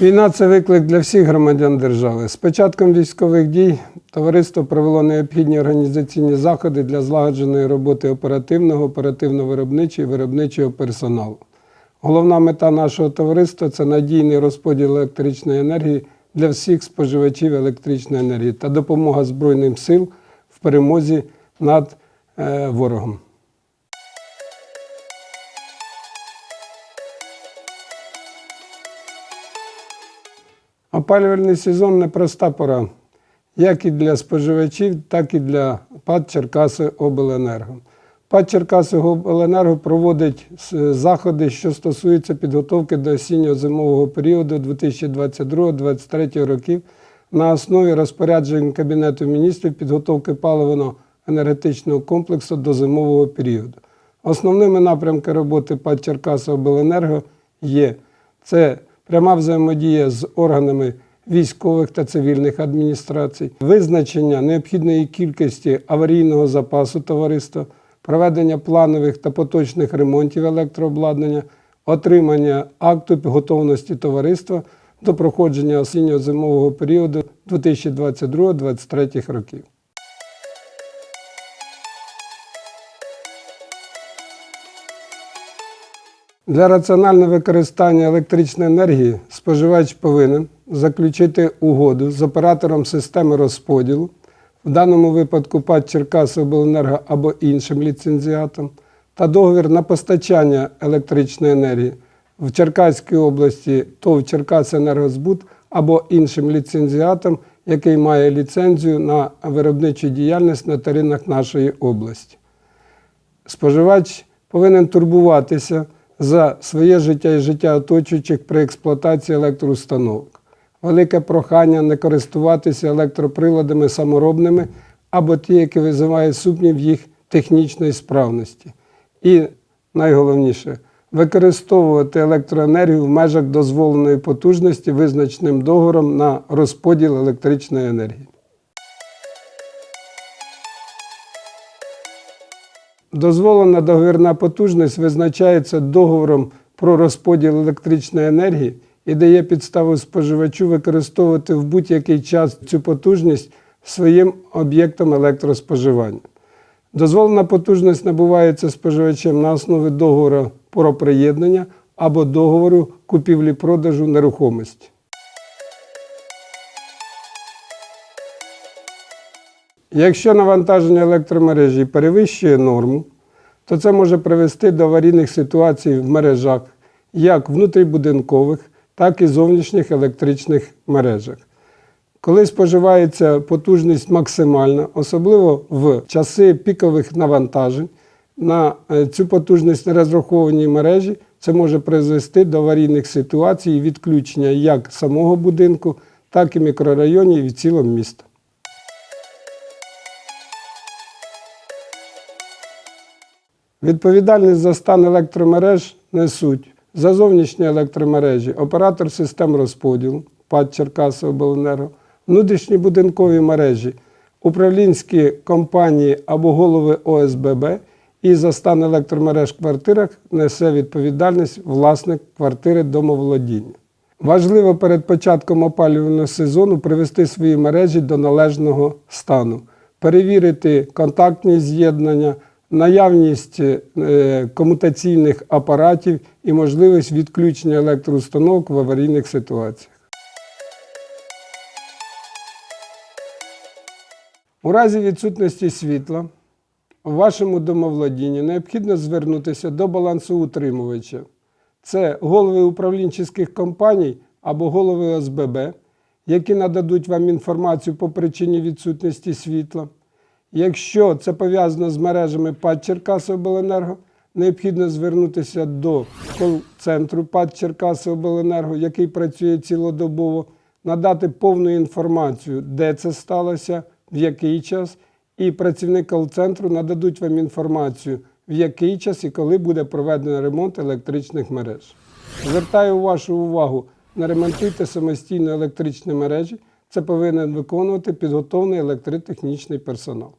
Війна це виклик для всіх громадян держави. З початком військових дій товариство провело необхідні організаційні заходи для злагодженої роботи оперативного, оперативно-виробничого і виробничого персоналу. Головна мета нашого товариства це надійний розподіл електричної енергії для всіх споживачів електричної енергії та допомога Збройним сил в перемозі над е, ворогом. Опалювальний сезон непроста пора, як і для споживачів, так і для ПАД Черкаси Обленерго. ПАД Черкаси Обленерго проводить заходи, що стосуються підготовки до осінньо-зимового періоду 2022-2023 років на основі розпоряджень Кабінету міністрів підготовки паливно-енергетичного комплексу до зимового періоду. Основними напрямками роботи ПАД Черкаси Обленерго є це пряма взаємодія з органами військових та цивільних адміністрацій, визначення необхідної кількості аварійного запасу товариства, проведення планових та поточних ремонтів електрообладнання, отримання акту готовності товариства до проходження осінньо-зимового періоду 2022-2023 років. Для раціонального використання електричної енергії споживач повинен заключити угоду з оператором системи розподілу, в даному випадку ПАД Черкасобленерго або іншим ліцензіатом, та договір на постачання електричної енергії в Черкаській області ТОВ Черкасенергозбут або іншим ліцензіатом, який має ліцензію на виробничу діяльність на теренах нашої області. Споживач повинен турбуватися за своє життя і життя оточуючих при експлуатації електроустановок. Велике прохання не користуватися електроприладами саморобними або ті, які визивають сумнів їх технічної справності. І найголовніше використовувати електроенергію в межах дозволеної потужності визначеним договором на розподіл електричної енергії. Дозволена договірна потужність визначається договором про розподіл електричної енергії і дає підставу споживачу використовувати в будь-який час цю потужність своїм об'єктом електроспоживання. Дозволена потужність набувається споживачем на основі договору про приєднання або договору купівлі-продажу нерухомості. Якщо навантаження електромережі перевищує норму, то це може привести до аварійних ситуацій в мережах, як внутрібудинкових, так і зовнішніх електричних мережах. Коли споживається потужність максимальна, особливо в часи пікових навантажень, на е, цю потужність не розрахованій мережі, це може призвести до аварійних ситуацій і відключення як самого будинку, так і мікрорайонів і цілого міста. Відповідальність за стан електромереж несуть за зовнішні електромережі, оператор систем розподілу, ПАД Черкаси Обленерго, внутрішні будинкові мережі, управлінські компанії або голови ОСББ і за стан електромереж в квартирах несе відповідальність власник квартири домоволодіння. Важливо перед початком опалювального сезону привести свої мережі до належного стану, перевірити контактні з'єднання, наявність е, комутаційних апаратів і можливість відключення електроустановок в аварійних ситуаціях. У разі відсутності світла у вашому домовладінні необхідно звернутися до балансоутримувача. Це голови управлінчих компаній або голови ОСББ, які нададуть вам інформацію по причині відсутності світла. Якщо це пов'язано з мережами ПАД Черкасиобленерго, необхідно звернутися до кол-центру ПАД Черкасиобленерго, який працює цілодобово, надати повну інформацію, де це сталося, в який час, і працівник кол-центру нададуть вам інформацію, в який час і коли буде проведено ремонт електричних мереж. Звертаю вашу увагу, не ремонтуйте самостійно електричні мережі. Це повинен виконувати підготовлений електротехнічний персонал.